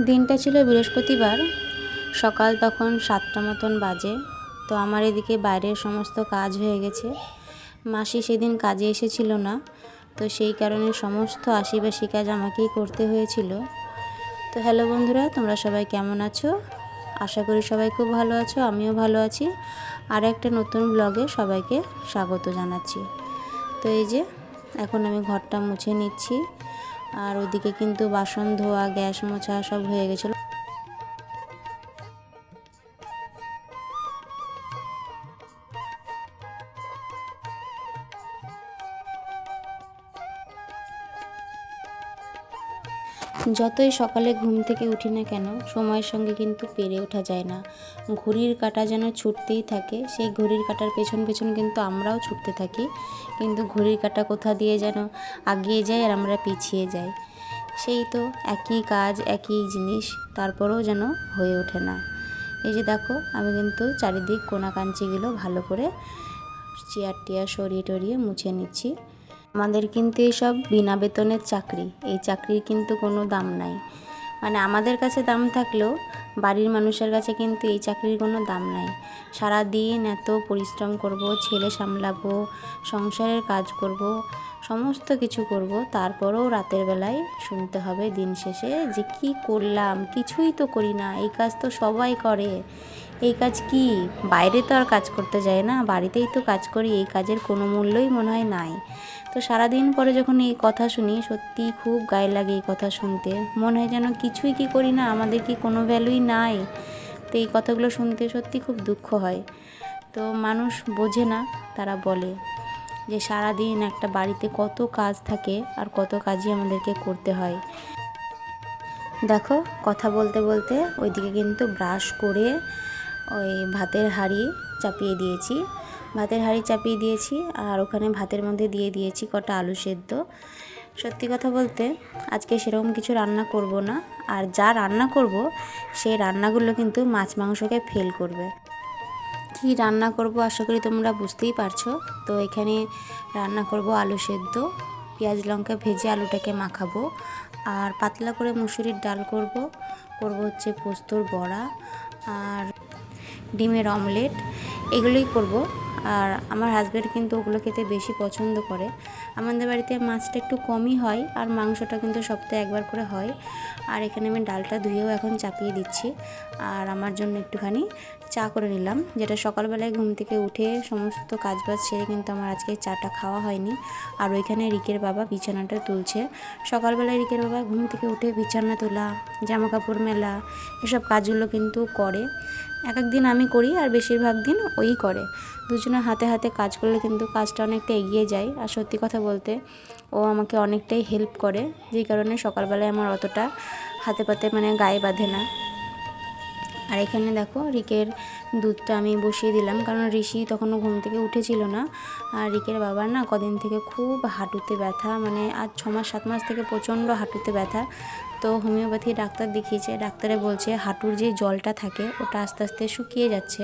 দিনটা ছিল বৃহস্পতিবার। সকাল তখন সাতটা মতন বাজে, তো আমার এদিকে বাইরের সমস্ত কাজ হয়ে গেছে। মাসি সেদিন কাজে এসেছিল না, তো সেই কারণে সমস্ত আশিবাসী কাজ আমাকেই করতে হয়েছিল। তো হ্যালো বন্ধুরা, তোমরা সবাই কেমন আছো? আশা করি সবাই খুব ভালো আছো, আমিও ভালো আছি। আর একটা নতুন ব্লগে সবাইকে স্বাগত জানাচ্ছি। তো এই যে, এখন আমি ঘরটা মুছে নিচ্ছি। আর ওদিকে কিন্তু বাসন ধোয়া গ্যাস মোছা সব হয়ে গেছিল। যতই সকালে ঘুম থেকে উঠি না কেন, সময়ের সঙ্গে কিন্তু পেরে ওঠা যায় না। ঘড়ির কাটা যেন ছুটতেই থাকে, সেই ঘড়ির কাটার পেছন পেছন কিন্তু আমরাও ছুটতে থাকি। কিন্তু ঘড়ির কাটা কোথা দিয়ে যেন আগিয়ে যায় আর আমরা পিছিয়ে যাই। সেই তো একই কাজ, একই জিনিস, তারপরেও যেন হয়ে ওঠে না। এই যে দেখো, আমি কিন্তু চারিদিক কোনা কাঞ্চিগুলো ভালো করে চেয়ার টিয়ার সরিয়ে টরিয়ে মুছে নিচ্ছি। আমাদের কিন্তু এসব বিনা বেতনের চাকরি। এই চাকরির কিন্তু কোনো দাম নাই। মানে আমাদের কাছে দাম থাকলেও বাড়ির মানুষের কাছে কিন্তু এই চাকরির কোনো দাম নাই। সারা দিন এত পরিশ্রম করব, ছেলে সামলাবো, সংসারের কাজ করব, সমস্ত কিছু করব, তারপরেও রাতের বেলায় শুনতে হবে দিন শেষে যে কি করলাম, কিছুই তো করি না। এই কাজ তো সবাই করে। এই কাজ কি? বাইরে তো আর কাজ করতে যায় না, বাড়িতেই তো কাজ করি, এই কাজের কোনো মূল্যই মনে হয় নাই। তো সারাদিন পরে যখন এই কথা শুনি সত্যি খুব গায়ে লাগে এই কথা শুনতে। মনে হয় যেন কিছুই কি করি না, আমাদের কি কোনো ভ্যালুই নাই। তো এই কথাগুলো শুনতে সত্যি খুব দুঃখ হয়। তো মানুষ বোঝে না, তারা বলে যে সারাদিন একটা বাড়িতে কত কাজ থাকে আর কত কাজই আমাদেরকে করতে হয়। দেখো, কথা বলতে বলতে ওইদিকে কিন্তু ব্রাশ করে ওই ভাতের হাঁড়ি চাপিয়ে দিয়েছি। ভাতের হাঁড়ি চাপিয়ে দিয়েছি আর ওখানে ভাতের মধ্যে দিয়ে দিয়েছি কটা আলু সেদ্ধ। সত্যি কথা বলতে আজকে সেরকম কিছু রান্না করব না। আর যা রান্না করব, সেই রান্নাগুলো কিন্তু মাছ মাংসকে ফেল করবে। কি রান্না করব আশা করি তোমরা বুঝতেই পারছ। তো এখানে রান্না করব আলু সেদ্ধ, পেঁয়াজ লঙ্কা ভেজে আলুটাকে মাখাবো। আর পাতলা করে মুসুরির ডাল করব। করব হচ্ছে পোস্তর বড়া। আর ডিমের অমলেট, এগুলোই করব। আর আমার হাজব্যান্ড কিন্তু ওগুলো খেতে বেশি পছন্দ করে। আমাদের বাড়িতে মাছটা একটু কমই হয় আর মাংসটা কিন্তু সপ্তাহে একবার করে হয়। আর এখানে আমি ডালটা ধুয়েও এখন চাপিয়ে দিচ্ছি। আর আমার জন্য একটুখানি চা করে নিলাম, যেটা সকালবেলায় ঘুম থেকে উঠে সমস্ত কাজবাজ সেরে কিন্তু আমার আজকে চাটা খাওয়া হয়নি। আর ওইখানে রিকের বাবা বিছানাটা তুলছে। সকালবেলায় রিকের বাবা ঘুম থেকে উঠে বিছানা তোলা জামা কাপড় মেলা, এসব কাজগুলো কিন্তু করে। এক এক দিন আমি করি আর বেশিরভাগ দিন ওই করে। দুজনে হাতে হাতে কাজ করলে কিন্তু কাজটা অনেকটা এগিয়ে যায়। আর সত্যি কথা বলতে, ও আমাকে অনেকটাই হেল্প করে, যেই কারণে সকালবেলায় আমার অতটা হাতে পাতে মানে গায়ে বাঁধে না। আর এখানে দেখো রিকের দুধটা আমি বসিয়ে দিলাম, কারণ ঋষি তখনও ঘুম থেকে উঠেছিল না। আর রিকের বাবার না কদিন থেকে খুব হাঁটুতে ব্যথা মানে আজ ছ মাস, সাত মাস থেকে প্রচণ্ড হাঁটুতে ব্যথা। তো হোমিওপ্যাথি ডাক্তার দেখিয়েছে, ডাক্তারে বলছে হাঁটুর যে জলটা থাকে ওটা আস্তে আস্তে শুকিয়ে যাচ্ছে।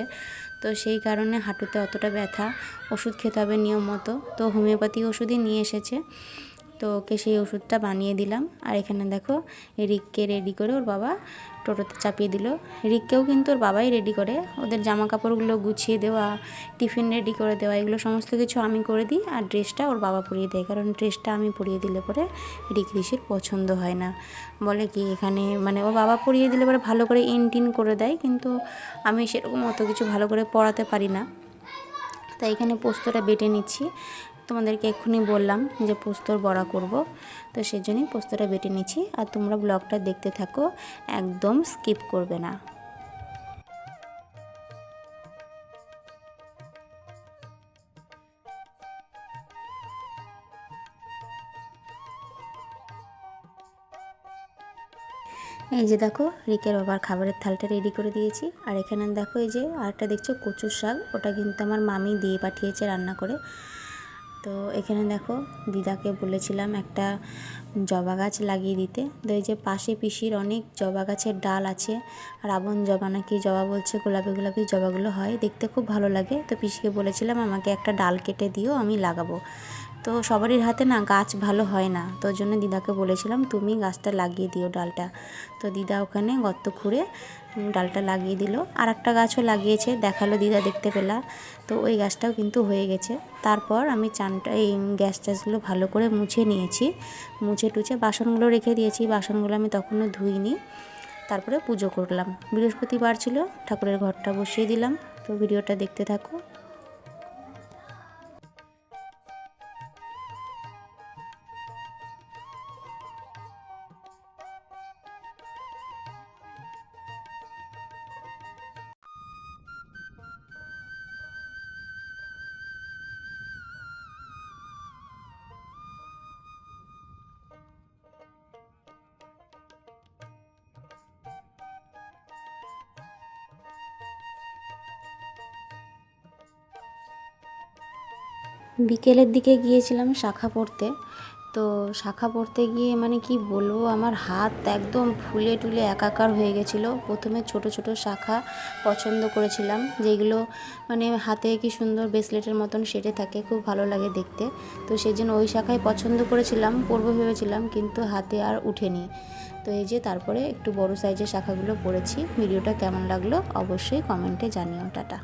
তো সেই কারণে হাঁটুতে অতটা ব্যথা, ওষুধ খেতে হবে নিয়ম মতো। তো হোমিওপ্যাথি ওষুধই নিয়ে এসেছে। তো ওকে সেই ওষুধটা বানিয়ে দিলাম। আর এখানে দেখো, রিককে রেডি করে ওর বাবা টোটোতে চাপিয়ে দিল। রিককেও কিন্তু ওর বাবাই রেডি করে। ওদের জামা কাপড়গুলো গুছিয়ে দেওয়া, টিফিন রেডি করে দেওয়া, এগুলো সমস্ত কিছু আমি করে দিই আর ড্রেসটা ওর বাবা পরিয়ে দেয়। কারণ ড্রেসটা আমি পরিয়ে দিলে পরে রিক ঋষির পছন্দ হয় না। বলে কি, এখানে মানে ও বাবা পরিয়ে দিলে পরে ভালো করে ইন টিন করে দেয়, কিন্তু আমি সেরকম অত কিছু ভালো করে পড়াতে পারি না। তাই এখানে পোস্তটা বেটে নিচ্ছি। তোমাদেরকে এক্ষুনি বললাম যে পোস্তর বড়া করব। তো সেজন্যই পোস্তটা বেটে নিচ্ছি। আর তোমরা ব্লগটা দেখতে থাকো, একদম স্কিপ করবে না। এই যে দেখো, রিকের বাবার খাবারের থালটা রেডি করে দিয়েছি। আর এখানে দেখো এই যে আরেকটা দেখছ কচুর শাক, ওটা কিন্তু আমার মামি দিয়ে পাঠিয়েছে রান্না করে। তো এখানে দেখো দিদাকে বলেছিলাম একটা জবা গাছ লাগিয়ে দিতে। তো এই যে পাশে পিসির অনেক জবা গাছের ডাল আছে। আর আবন জবা নাকি জবা বলছে, গোলাপি গোলাপি জবাগুলো হয়। দেখতে খুব ভালো লাগে। তো পিসিকে বলেছিলাম, আমাকে একটা ডাল কেটে দিও, আমি লাগাবো। তো সবারই হাতে না গাছ ভালো হয় না। তো জন্য দিদাকে বলেছিলাম, তুমি গাছটা লাগিয়ে দিও ডালটা। তো দিদা ওখানে গর্ত খুঁড়ে ডালটা লাগিয়ে দিল। আর একটা গাছও লাগিয়েছে, দেখাল দিদা, দেখতে পেলা। তো ওই গাছটাও কিন্তু হয়ে গেছে। তারপর আমি চানটা, এই গ্যাস ট্যাসগুলো ভালো করে মুছে নিয়েছি। মুছে টুছে বাসনগুলো রেখে দিয়েছি। বাসনগুলো আমি তখনও ধুইনি। তারপরে পুজো করলাম। বৃহস্পতিবার ছিল, ঠাকুরের ঘরটা বসিয়ে দিলাম। তো ভিডিওটা দেখতে থাকো। বিকেলের দিকে গিয়েছিলাম শাখা পড়তে। তো শাখা পড়তে গিয়ে মানে কি বলব, আমার হাত একদম ফুলে টুলে একাকার হয়ে গেছিল। প্রথমে ছোট ছোট শাখা পছন্দ করেছিলাম, যেগুলো মানে হাতে কি সুন্দর ব্রেসলেটের মতন সেটে থাকে, খুব ভালো লাগে দেখতে। তো সেই জন্য ওই শাখায় পছন্দ করেছিলাম, পরবো ভেবেছিলাম, কিন্তু হাতে আর উঠেনি। তো এই যে তারপরে একটু বড় সাইজের শাখাগুলো পড়েছি, ভিডিওটা কেমন লাগল অবশ্যই কমেন্টে জানিও, টাটা।